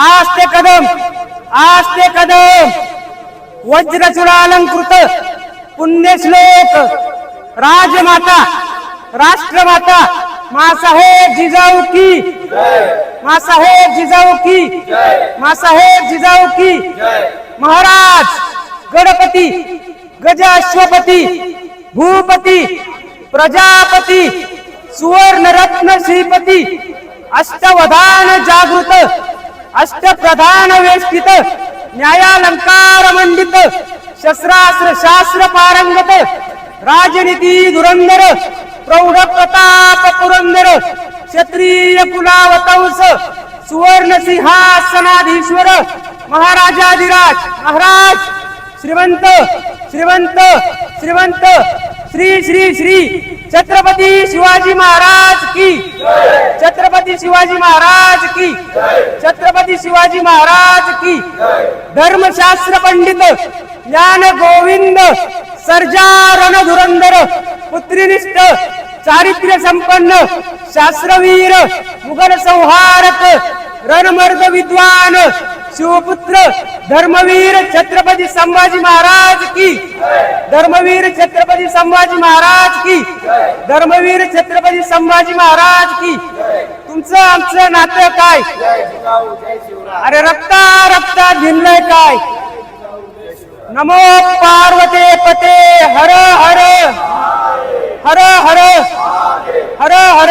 आज ते कदम आज ते कदम. वज्रचूडालंकृत पुण्यश्लोक. राजमाता राष्ट्रमाता मासाहेब जिजाऊ की मासाहेब जिजाऊ की मासाहेब जिजाऊ की महाराज गणपती गज अश्वपती भूपती प्रजापती सुवर्णरत्न श्रीपती अष्टवधान जागृत. अष्टप्रधान वेष्टित न्यायालंकार मंडित शस्त्रास्त्र शास्त्र पारंगत राजनीती धुरंधर प्रौढ प्रताप पुरंदर क्षत्रिय कुलावतंस सुवर्ण सिंहासनाधीश्वर महाराजाधिराज महाराज श्रीमंत श्रीमंत श्रीमंत श्री श्री श्री छत्रपती शिवाजी महाराज की. छत्रपती शिवाजी महाराज की. छत्रपती शिवाजी महाराज की. धर्मशास्त्र पंडित ज्ञान गोविंद सर्जा रणधुरंदर पुत्रीनिष्ठ चारित्र्य संपन्न शास्त्रवीर मुघल संहारक रणमर्द विद्वान शिवपुत्र धर्मवीर छत्रपती संभाजी महाराज की. धर्मवीर छत्रपती संभाजी महाराज की. धर्मवीर छत्रपती संभाजी महाराज की. तुमचं आमचं नातं काय? अरे रक्ता रक्ता भिनलंय काय? नमो पार्वते पते हर हर. हर हर. हर हर.